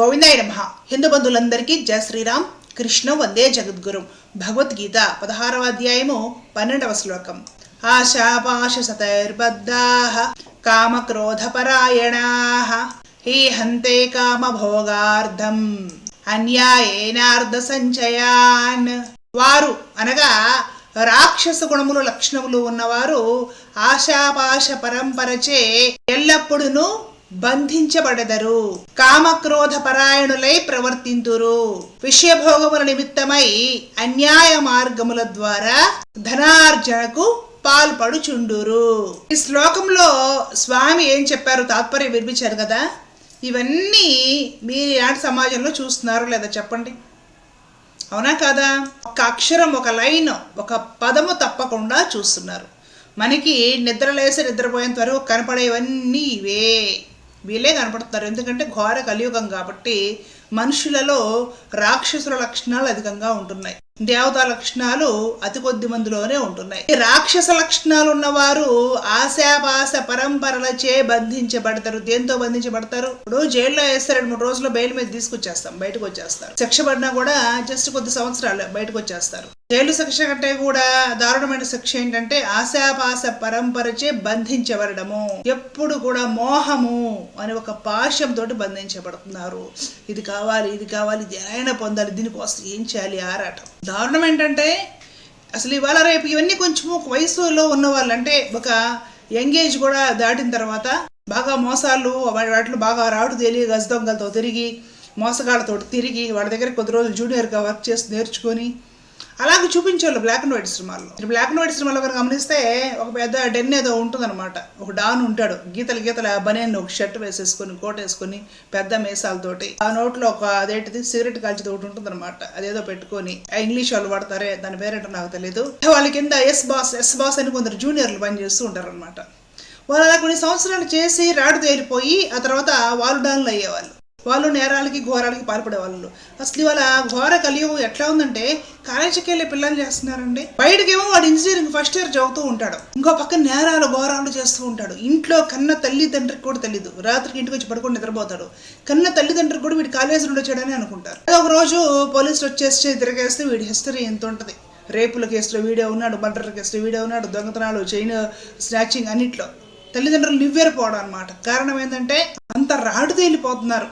గోవిందాయ నమ. హిందూ బంధువులందరికీ జయ శ్రీరామ్. కృష్ణ వందే జగద్గురు. భగవద్గీత పదహారవ అధ్యాయము పన్నెండవ శ్లోకం. ఆశాపాశ సతైర్బద్ధా కామక్రోధపరాయణా. హీ హంతే కామభోగార్థం. అన్యాయేనార్ధ సంచయాన్ వారు అనగా రాక్షస గుణములు లక్షణములు ఉన్నవారు ఆశాపాశ పరంపరచే ఎల్లప్పుడూ బంధించబడదరు. కామక్రోధ పరాయణులై ప్రవర్తింతురు. విషయభోగముల నిమిత్తమై అన్యాయ మార్గముల ద్వారా ధనార్జనకు పాల్పడుచుండురు. ఈ శ్లోకంలో స్వామి ఏం చెప్పారు? తాత్పర్యం వినిపించారు కదా? ఇవన్నీ మీరు ఇలాంటి సమాజంలో చూస్తున్నారు లేదా చెప్పండి? అవునా కాదా? ఒక అక్షరం ఒక లైన్ ఒక పదము తప్పకుండా చూస్తున్నారు. మనకి నిద్ర లేసి నిద్రపోయేంత వరకు కనపడేవన్నీ ఇవే. వీళ్ళే కనపడుతున్నారు. ఎందుకంటే ఘోర కలియుగం కాబట్టి మనుషులలో రాక్షసుల లక్షణాలు అధికంగా ఉంటున్నాయి. దేవతా లక్షణాలు అతి కొద్ది మందిలోనే ఉంటున్నాయి. రాక్షస లక్షణాలు ఉన్నవారు ఆశాపాస పరంపరలచే బంధించబడతారు. దేంతో బంధించబడతారు? ఇప్పుడు జైల్లో వేస్తారు రెండు మూడు రోజుల్లో బెయిల్ మీద తీసుకొచ్చేస్తాం బయటకు వచ్చేస్తారు. శిక్ష పడినా కూడా జస్ట్ కొద్ది సంవత్సరాలు బయటకు వచ్చేస్తారు. జైలు శిక్ష కంటే కూడా దారుణమైన శిక్ష ఏంటంటే ఆశాపాస పరంపరచే బంధించబడము ఎప్పుడు కూడా మోహము అని ఒక పాశంతో బంధించబడుతున్నారు. ఇది కావాలి ఇది కావాలి ఇది ఎలా పొందాలి దీనికోసం ఏం చేయాలి ఆరాటం దారుణం ఏంటంటే అసలు ఇవాళ రేపు ఇవన్నీ కొంచెం ఒక వయసులో ఉన్న వాళ్ళు అంటే ఒక యంగ్ ఏజ్ కూడా దాటిన తర్వాత బాగా మోసాలు వాటిలో బాగా రాడు తెలియ గజ దొంగలతో తిరిగి మోసగాళ్ళతో తిరిగి వాళ్ళ దగ్గర కొద్ది రోజులు జూనియర్గా వర్క్ చేసి నేర్చుకొని అలాగే చూపించేవాళ్ళు బ్లాక్ అండ్ వైట్ సినిమాల్లో. బ్లాక్ అండ్ వైట్ సినిమాలో కనుక గమనిస్తే ఒక పెద్ద డెన్ ఏదో ఉంటుందన్నమాట. ఒక డాన్ ఉంటాడు. గీతలు గీతల బనేన్ ఒక షర్ట్ వేసేసుకొని కోట్ వేసుకొని పెద్ద మీసాలతోటి ఆ నోట్లో ఒక అదేంటిది సిగరెట్ కాల్చిది ఒకటి ఉంటుందన్నమాట. అదేదో పెట్టుకొని ఇంగ్లీష్ వాళ్ళు వాడతారే దాని పేరేంటో నాకు తెలియదు వాళ్ళ కింద ఎస్ బాస్ ఎస్ బాస్ అని కొందరు జూనియర్లు పనిచేస్తూ ఉంటారు అనమాట వాళ్ళు అలా కొన్ని సంవత్సరాలు చేసి రాడు తేలిపోయి ఆ తర్వాత వాళ్ళు డాన్లు అయ్యేవాళ్ళు. వాళ్ళు నేరాలకి ఘోరాలకి పాల్పడే వాళ్ళు అసలు ఇవాళ ఘోర కలియుగం ఎట్లా ఉందంటే కాలేజీకి వెళ్ళే పిల్లలు చేస్తున్నారండి. బయటకేమో వాడు ఇంజనీరింగ్ ఫస్ట్ ఇయర్ చదువుతూ ఉంటాడు. ఇంకో పక్క నేరాలు ఘోరాలు చేస్తూ ఉంటాడు. ఇంట్లో కన్న తల్లిదండ్రికి కూడా తెలియదు రాత్రికి ఇంటికి వచ్చి పడుకొని నిద్రపోతాడు. కన్న తల్లిదండ్రికి కూడా వీడు కాలేజీ నుండి వచ్చాడని అనుకుంటారు ఒక రోజు పోలీసులు వచ్చేసి తిరగేస్తే వీడి హిస్టరీ ఎంత ఉంటుంది? రేపుల కేసులో వీడియో ఉన్నాడు మర్డర్ కేసులో వీడియో ఉన్నాడు దొంగతనాలు చైన్ స్నాచింగ్ అన్నిట్లో. తల్లిదండ్రులు నివ్వెరపోవడం అనమాట కారణం ఏంటంటే అంత రాడు తేలిపోతున్నారు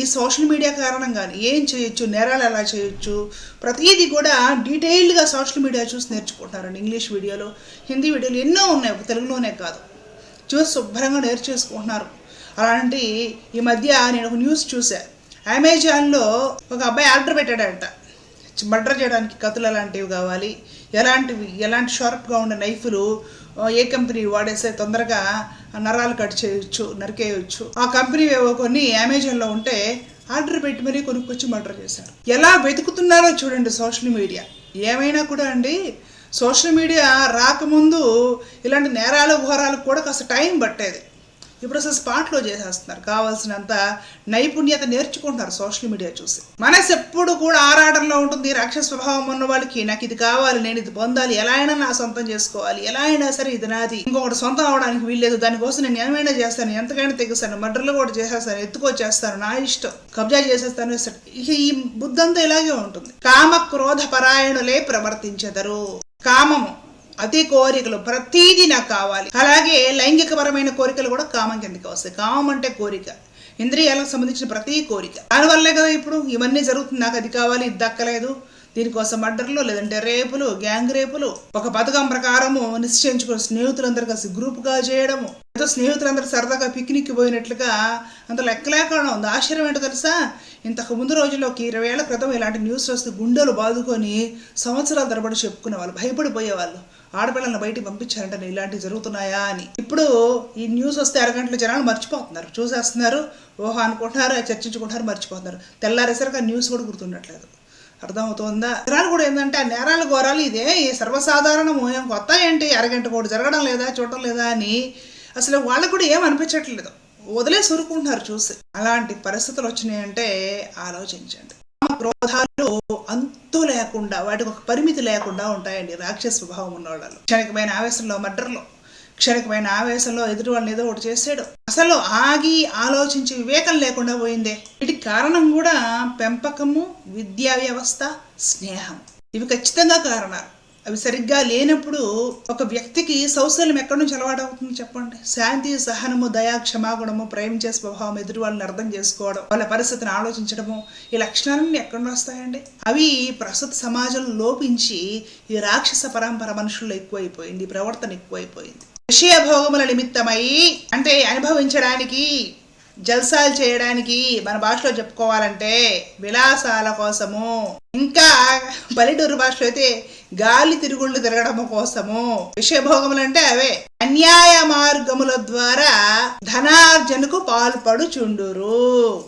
ఈ సోషల్ మీడియా కారణంగానే ఏం చేయొచ్చు నేరాలు ఎలా చేయొచ్చు ప్రతిదీ కూడా డీటెయిల్డ్గా సోషల్ మీడియా చూసి నేర్చుకుంటున్నారండి. ఇంగ్లీష్ వీడియోలు హిందీ వీడియోలు ఎన్నో ఉన్నాయి తెలుగులోనే కాదు. చూసి శుభ్రంగా నేర్చేసుకుంటున్నారు. అలాంటి ఈ మధ్య నేను ఒక న్యూస్ చూసా. అమెజాన్లో ఒక అబ్బాయి ఆర్డర్ పెట్టాడంట. మర్డర్ చేయడానికి కత్తులు ఎలాంటివి కావాలి ఎలాంటివి ఎలాంటి షార్ప్గా ఉండే నైఫ్లు ఏ కంపెనీ వాడేస్తే తొందరగా నరాలు కట్ చేయొచ్చు నరికేయొచ్చు. ఆ కంపెనీ కొన్ని అమెజాన్లో ఉంటే ఆర్డర్ పెట్టి మరీ కొనుక్కొచ్చి మర్డర్ చేశారు. ఎలా వెతుకుతున్నారో చూడండి సోషల్ మీడియా. ఏమైనా కూడా అండి సోషల్ మీడియా రాకముందు ఇలాంటి నేరాలు ఘోరాలకు కూడా కాస్త టైం పట్టేది. ఇప్పుడు అసలు స్పాట్లో చేసేస్తున్నారు. కావాల్సినంత నైపుణ్యత నేర్చుకుంటున్నారు సోషల్ మీడియా చూసి. మనసు ఎప్పుడు కూడా ఆరాటంలో ఉంటుంది. రాక్షస స్వభావం ఉన్న వాళ్ళకి నాకు ఇది కావాలి నేను ఇది పొందాలి. ఎలా అయినా నా సొంతం చేసుకోవాలి. ఎలా అయినా సరే ఇది నాది. ఇంకొకటి సొంతం అవడానికి వీల్లేదు. దానికోసం నేను ఏమైనా చేస్తాను ఎంతకైనా తెగిస్తాను మర్డర్లు కూడా చేసేస్తాను ఎత్తుకొచ్చేస్తాను. నా ఇష్టం. కబ్జా చేసేస్తాను ఇక ఈ బుద్ధంతా ఇలాగే ఉంటుంది. కామ క్రోధ పరాయణులే ప్రవర్తించెదరు. కామము అతి కోరికలు ప్రతీది నాకు కావాలి. అలాగే లైంగికపరమైన కోరికలు కూడా కామం కిందకి వస్తాయి. కామం అంటే కోరిక. ఇంద్రియాలకు సంబంధించిన ప్రతి కోరిక. దానివల్లే కదా ఇప్పుడు ఇవన్నీ జరుగుతుంది. నాకు అది కావాలి ఇది దక్కలేదు. దీనికోసం మర్డర్లు లేదంటే రేపులు గ్యాంగ్ రేపులు. ఒక పథకం ప్రకారము నిశ్చయించుకుని స్నేహితులందరూ కలిసి గ్రూప్గా చేయడము. ఏదో స్నేహితులందరూ సరదాగా పిక్నిక్ పోయినట్లుగా అంత లెక్కలేకుండా ఉంది. ఆశ్చర్యం ఏంటో తెలుసా? ఇంతకు ముందు రోజుల్లోకి ఇరవై ఏళ్ళ క్రితం ఇలాంటి న్యూస్ వస్తే గుండెలు బాదుకొని సంవత్సరాల తరబడి చెప్పుకునే వాళ్ళు భయపడిపోయేవాళ్ళు ఆడపిల్లలను బయటికి పంపించారంటే ఇలాంటివి జరుగుతున్నాయా అని. ఇప్పుడు ఈ న్యూస్ వస్తే అరగంటల జనాలు మర్చిపోతున్నారు. చూసేస్తున్నారు ఓహో అనుకుంటున్నారు చర్చించుకుంటున్నారు మర్చిపోతున్నారు. తెల్లారేసరికి ఆ న్యూస్ కూడా గుర్తుండట్లేదు. అర్థమవుతోందా? జనాలు కూడా ఏంటంటే ఆ నేరాలు ఘోరాలు ఇదే ఈ సర్వసాధారణము ఏం కొత్త ఏంటి అరగంట కూడా జరగడం లేదా చూడటం లేదా అని అసలు వాళ్ళకు కూడా ఏం అనిపించట్లేదు వదిలేసి ఊరుకుంటున్నారు చూసి. అలాంటి పరిస్థితులు వచ్చినాయంటే ఆలోచించండి. క్రోధాలు అంతు లేకుండా వాటికి ఒక పరిమితి లేకుండా ఉంటాయండి రాక్షస స్వభావం ఉన్న వాళ్ళు క్షణికమైన ఆవేశంలో మర్డర్లో. క్షణికమైన ఆవేశంలో ఎదుటి వాళ్ళని ఏదో ఒకటి చేసాడు అసలు ఆగి ఆలోచించి వివేకం లేకుండా పోయిందే. వీటికి కారణం కూడా పెంపకము విద్యా వ్యవస్థ స్నేహం ఇవి ఖచ్చితంగా కారణాలు. అవి సరిగ్గా లేనప్పుడు ఒక వ్యక్తికి సౌశల్యం ఎక్కడి నుంచి అలవాటు అవుతుంది చెప్పండి? శాంతి సహనము దయా క్షమాగుణము ప్రేమించే స్వభావం ఎదురు వాళ్ళని అర్థం చేసుకోవడం వాళ్ళ పరిస్థితిని ఆలోచించడము ఈ లక్షణాలన్నీ ఎక్కడి వస్తాయండి? అవి ప్రస్తుత సమాజంలో లోపించి ఈ రాక్షస పరంపర మనుషుల్లో ఎక్కువైపోయింది ప్రవర్తన ఎక్కువైపోయింది. విషయ భోగముల నిమిత్తమై అంటే అనుభవించడానికి జల్సాలు చేయడానికి మన భాషలో చెప్పుకోవాలంటే విలాసాల కోసము. ఇంకా పల్లెటూరు భాషలో అయితే గాలి తిరుగుళ్ళు తిరగడం కోసము. విషయభోగములు అంటే అవే. అన్యాయ మార్గముల ద్వారా ధనార్జనకు పాల్పడుచుండురు.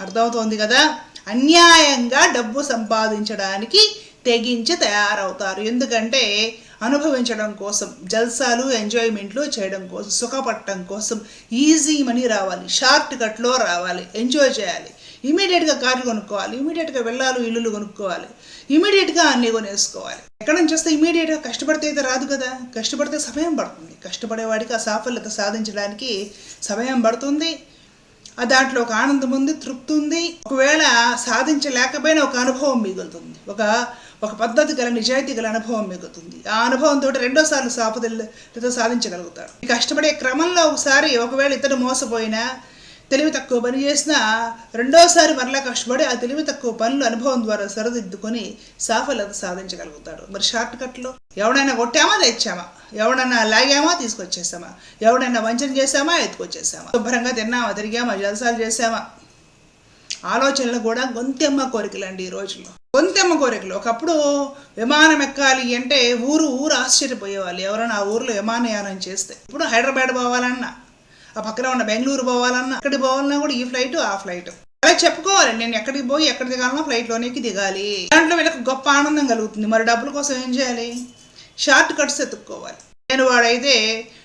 అర్థమవుతోంది కదా? అన్యాయంగా డబ్బు సంపాదించడానికి తెగించి తయారవుతారు. ఎందుకంటే అనుభవించడం కోసం జల్సాలు ఎంజాయ్మెంట్లు చేయడం కోసం సుఖపడటం కోసం ఈజీ మనీ రావాలి షార్ట్ కట్లో రావాలి ఎంజాయ్ చేయాలి. ఇమీడియట్గా కార్లు కొనుక్కోవాలి. ఇమీడియట్గా వెళ్ళాలి ఇల్లులు కొనుక్కోవాలి. ఇమీడియట్గా అన్నీ కొనేసుకోవాలి. ఎక్కడ నుంచి వస్తే ఇమీడియట్గా కష్టపడితే అయితే రాదు కదా. కష్టపడితే సమయం పడుతుంది. కష్టపడేవాడికి ఆ సాఫల్యత సాధించడానికి సమయం పడుతుంది. ఆ దాంట్లో ఒక ఆనందం ఉంది తృప్తి ఉంది. ఒకవేళ సాధించలేకపోయినా ఒక అనుభవం మిగులుతుంది. ఒక ఒక పద్ధతి గల నిజాయితీ గల అనుభవం మిగులుతుంది. ఆ అనుభవంతో రెండోసార్లు సాఫల్యత సాధించగలుగుతాడు. కష్టపడే క్రమంలో ఒకసారి ఒకవేళ ఇతడు మోసపోయినా తెలివి తక్కువ పని చేసినా రెండోసారి మరలా కష్టపడి ఆ తెలివి తక్కువ పనులు అనుభవం ద్వారా సరిదిద్దుకొని సాఫల్యత సాధించగలుగుతాడు. మరి షార్ట్ కట్లో ఎవడైనా కొట్టామా? తెచ్చామా? ఎవడన్నా లాగామా? తీసుకొచ్చేసామా? ఎవడైనా వంచన చేసామా ఎత్తుకొచ్చేసామా? శుభ్రంగా తిన్నామా? తిరిగామా? జలసాలు చేసామా ఆలోచనలు కూడా గొంతెమ్మ కోరికలు అండి ఈ రోజుల్లో. గొంతెమ్మ కోరికలు. ఒకప్పుడు విమానం ఎక్కాలి అంటే ఊరు ఊరు ఆశ్చర్యపోయేవాళ్ళు. ఎవరైనా ఆ ఊర్లో విమానయానం చేస్తే. ఇప్పుడు హైదరాబాద్ పోవాలన్నా ఆ పక్కన ఉన్న బెంగళూరు పోవాలన్నా అక్కడికి పోవాలన్నా కూడా ఈ ఫ్లైట్ ఆ ఫ్లైట్. అలా చెప్పుకోవాలి. నేను ఎక్కడికి పోయి ఎక్కడ దిగాలన్నా ఫ్లైట్లోనికి దిగాలి. దాంట్లో వీళ్ళకి గొప్ప ఆనందం కలుగుతుంది. మరి డబ్బుల కోసం ఏం చేయాలి? షార్ట్ కట్స్ ఎత్తుక్కోవాలి. నేను వాడైతే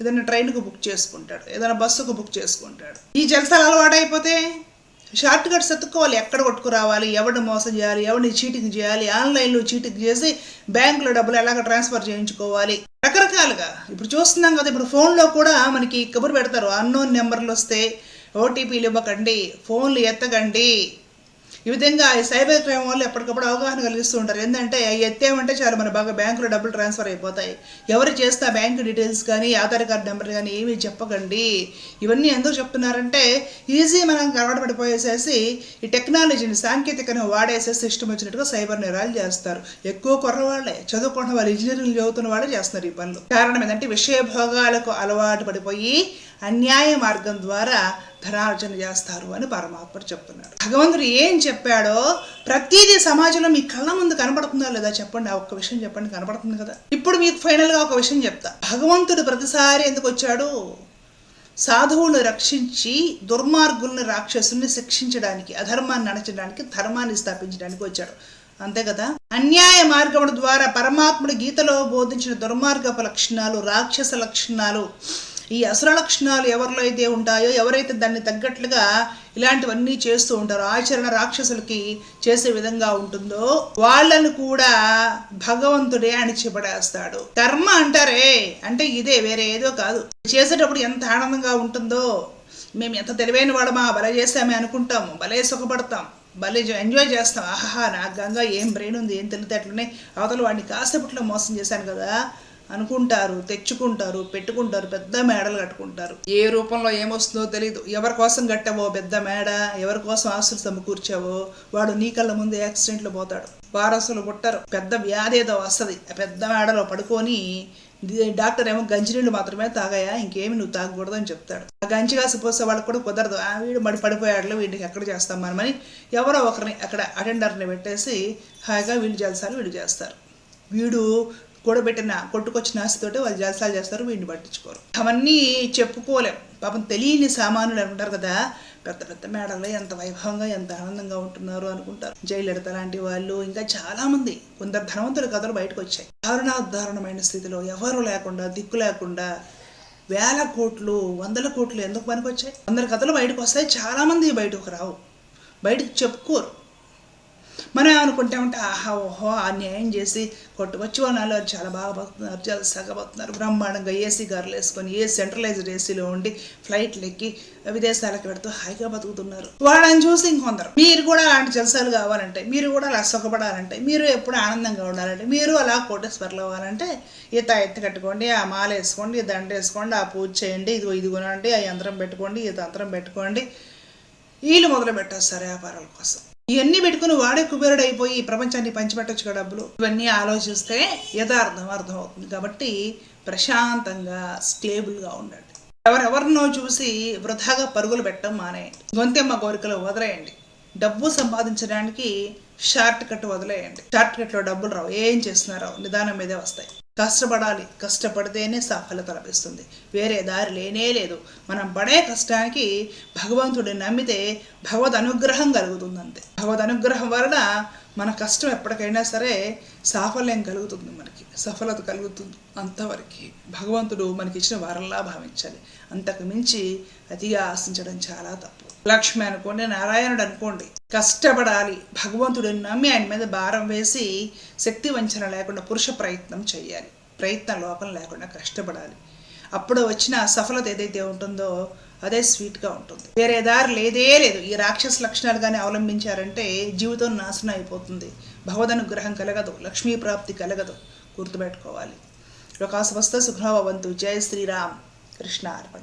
ఏదైనా ట్రైన్కు బుక్ చేసుకుంటాడు. ఏదైనా బస్సుకు బుక్ చేసుకుంటాడు. ఈ జలసాలు అలవాటు అయిపోతే షార్ట్ కట్స్ ఎత్తుక్కోవాలి. ఎక్కడ కొట్టుకురావాలి? ఎవరిని మోసం చేయాలి? ఎవరిని చీటింగ్ చేయాలి? ఆన్లైన్లో చీటింగ్ చేసి బ్యాంకులో డబ్బులు ఎలాగ ట్రాన్స్ఫర్ చేయించుకోవాలి? రకరకాలుగా. ఇప్పుడు చూస్తున్నాం కదా ఇప్పుడు ఫోన్లో కూడా మనకి కబురు పెడతారు. అన్నోన్ నెంబర్లు వస్తే ఓటీపీలు ఇవ్వకండి ఫోన్లు ఎత్తకండి ఈ విధంగా ఈ సైబర్ క్రైమ్ వాళ్ళు ఎప్పటికప్పుడు అవగాహన కలిగిస్తూ ఉంటారు. ఏంటంటే అవి ఎత్తేమంటే చాలు మన బాగా బ్యాంకులో డబ్బులు ట్రాన్స్ఫర్ అయిపోతాయి. ఎవరు చేస్తే ఆ బ్యాంక్ డీటెయిల్స్ కానీ ఆధార్ కార్డ్ నెంబర్ కానీ ఏమీ చెప్పకండి. ఇవన్నీ ఎందుకు చెప్తున్నారంటే ఈజీ మనం అలవాటు పడిపోయేసేసి ఈ టెక్నాలజీని సాంకేతికను వాడేసేసి ఇష్టం వచ్చినట్టుగా సైబర్ నేరాలు చేస్తారు. ఎక్కువ కుర్రవాళ్ళే చదువుకున్న వాళ్ళు ఇంజనీరింగ్ చదువుతున్న వాళ్ళే చేస్తున్నారు ఈ పనులు. కారణం ఏంటంటే విషయ భోగాలకు అలవాటు పడిపోయి అన్యాయ మార్గం ద్వారా ధనార్జన చేస్తారు అని పరమాత్ముడు చెప్తున్నాడు. భగవంతుడు ఏం చెప్పాడో ప్రతిదీ సమాజంలో మీ కళ్ళ ముందు కనపడుతుందా లేదా చెప్పండి. ఆ ఒక్క విషయం చెప్పండి కనపడుతుంది కదా. ఇప్పుడు మీకు ఫైనల్గా ఒక విషయం చెప్తా. భగవంతుడు ప్రతిసారి ఎందుకు వచ్చాడు? సాధువులను రక్షించి దుర్మార్గుల్ని రాక్షసుల్ని శిక్షించడానికి అధర్మాన్ని నడచడానికి ధర్మాన్ని స్థాపించడానికి వచ్చాడు. అంతే కదా? అన్యాయ మార్గముల ద్వారా పరమాత్ముడు గీతలో బోధించిన దుర్మార్గపు లక్షణాలు రాక్షస లక్షణాలు ఈ అసుర లక్షణాలు ఎవరిలో అయితే ఉంటాయో ఎవరైతే దాన్ని తగ్గట్లుగా ఇలాంటివన్నీ చేస్తూ ఉంటారో ఆచరణ రాక్షసులకి చేసే విధంగా ఉంటుందో వాళ్ళను కూడా భగవంతుడే అణిచిపడేస్తాడు కర్మ అంటారే అంటే ఇదే వేరే ఏదో కాదు. చేసేటప్పుడు ఎంత ఆనందంగా ఉంటుందో మేము ఎంత తెలివైన వాడమా భలే చేసామే అనుకుంటాము భలే సుఖపడతాం భలే ఎంజాయ్ చేస్తాం. ఆహా నా గంగా ఏం బ్రెయిన్ ఉంది ఏం తెలివితేటలున్నాయి అవతల వాడిని కాసేపట్లో మోసం చేశాను కదా అనుకుంటారు తెచ్చుకుంటారు పెట్టుకుంటారు పెద్ద మేడలు కట్టుకుంటారు. ఏ రూపంలో ఏమొస్తుందో తెలియదు ఎవరి కోసం కట్టావో పెద్ద మేడ ఎవరి కోసం ఆస్తులు సమకూర్చావో వాడు నీ కళ్ళ ముందు యాక్సిడెంట్లో పోతాడు. వారసులు పుట్టారు. పెద్ద వ్యాధి ఏదో వస్తుంది. పెద్ద మేడలో పడుకొని డాక్టర్ ఏమో గంజినీళ్ళు మాత్రమే తాగాయా? ఇంకేమి నువ్వు తాగకూడదు అని చెప్తాడు. ఆ గంజి కాసి పోసే వాళ్ళకి కూడా కుదరదు. ఆ వీడు మడి పడిపోయాడు వీడికి ఎక్కడ చేస్తాం మనమని ఎవరో ఒకరిని అక్కడ అటెండర్ని పెట్టేసి హాయిగా వీళ్ళు చేస్తారు వీళ్ళు చేస్తారు. వీడు కూడబెట్టిన కొట్టుకొచ్చిన ఆస్తితోటి వాళ్ళు జలసాలు చేస్తారు వీడిని పట్టించుకోరు. అవన్నీ చెప్పుకోలేం. పాపం తెలియని సామానులు అనుకుంటారు కదా పెద్ద పెద్ద మేడల్లో ఎంత వైభవంగా ఎంత ఆనందంగా ఉంటున్నారు అనుకుంటారు. జైలెడత లాంటి వాళ్ళు ఇంకా చాలా మంది కొందరు ధనవంతుల కథలు బయటకు వచ్చాయి దారుణాదారుణమైన స్థితిలో ఎవరు లేకుండా దిక్కు లేకుండా వేల కోట్లు వందల కోట్లు ఎందుకు పనికొచ్చాయి? వందల కథలు బయటకు వస్తాయి చాలా మంది బయటకు రావు. బయటకు చెప్పుకోరు. మనం ఏమనుకుంటామంటే ఆహా ఓహో అన్యాయం చేసి కొట్టుకొచ్చి వాళ్ళు చాలా బాగా బతుకుతున్నారు చాలా సగబతున్నారు బ్రహ్మాండంగా ఏసీ కార్లు వేసుకొని ఏ సెంట్రలైజ్డ్ ఏసీలో ఉండి ఫ్లైట్లు ఎక్కి విదేశాలకు పెడుతూ హాయిగా బతుకుతున్నారు. వాళ్ళని చూసి ఇంకొందరు మీరు కూడా అలాంటి జలసాలు కావాలంటే మీరు కూడా అలా సుఖపడాలంటే మీరు ఎప్పుడు ఆనందంగా ఉండాలంటే మీరు అలా కోటేశ్వర్లు అవ్వాలంటే ఈత ఎత్తి కట్టుకోండి ఆ మాల వేసుకోండి దండ వేసుకోండి ఆ పూజ చేయండి ఇదిగో ఇది కొనండి ఆ యంత్రం పెట్టుకోండి ఈ తంత్రం పెట్టుకోండి. వీళ్ళు మొదలు పెట్టేస్తారు వ్యాపారాల కోసం. ఇవన్నీ పెట్టుకుని వాడే కుబేరుడైపోయి అయిపోయి ప్రపంచాన్ని పంచిపెట్టొచ్చు కదా డబ్బులు? ఇవన్నీ ఆలోచిస్తే యథార్థం అర్థమవుతుంది. కాబట్టి ప్రశాంతంగా స్టేబుల్గా ఉండండి. ఎవరెవరినో చూసి వృధాగా పరుగులు పెట్టడం మానేయండి. గొంతెమ్మ కోరికలు వదిలేయండి. డబ్బు సంపాదించడానికి షార్ట్ కట్ వదిలేయండి. షార్ట్ కట్లో డబ్బులు రావు. ఏం చేస్తున్నారో నిదానం మీదే వస్తాయి. కష్టపడాలి. కష్టపడితేనే సఫలత లభిస్తుంది. వేరే దారి లేనే లేదు. మనం పడే కష్టానికి భగవంతుడిని నమ్మితే భగవద్ అనుగ్రహం కలుగుతుంది అంతే భగవద్ అనుగ్రహం వలన మన కష్టం ఎప్పటికైనా సరే సాఫల్యం కలుగుతుంది మనకి. సఫలత కలుగుతుంది అంతవరకు. భగవంతుడు మనకి ఇచ్చిన వారంలా భావించాలి. అంతకు మించి అతిగా ఆశించడం చాలా తప్పు. లక్ష్మి అనుకోండి నారాయణుడు అనుకోండి కష్టపడాలి. భగవంతుడిని నమ్మి ఆయన మీద భారం వేసి శక్తి వంచన లేకుండా పురుష ప్రయత్నం చేయాలి ప్రయత్న లోపం లేకుండా కష్టపడాలి. అప్పుడు వచ్చిన సఫలత ఏదైతే ఉంటుందో అదే స్వీట్గా ఉంటుంది. వేరే దారి లేదే లేదు. ఈ రాక్షస లక్షణాలు కానీ అవలంబించారంటే జీవితం నాశనం అయిపోతుంది. భగవదనుగ్రహం కలగదు. లక్ష్మీ ప్రాప్తి కలగదు. గుర్తుపెట్టుకోవాలి. లోకాసవస్థ సుఖభవంతు జయ శ్రీరామ్. కృష్ణ అర్పణ.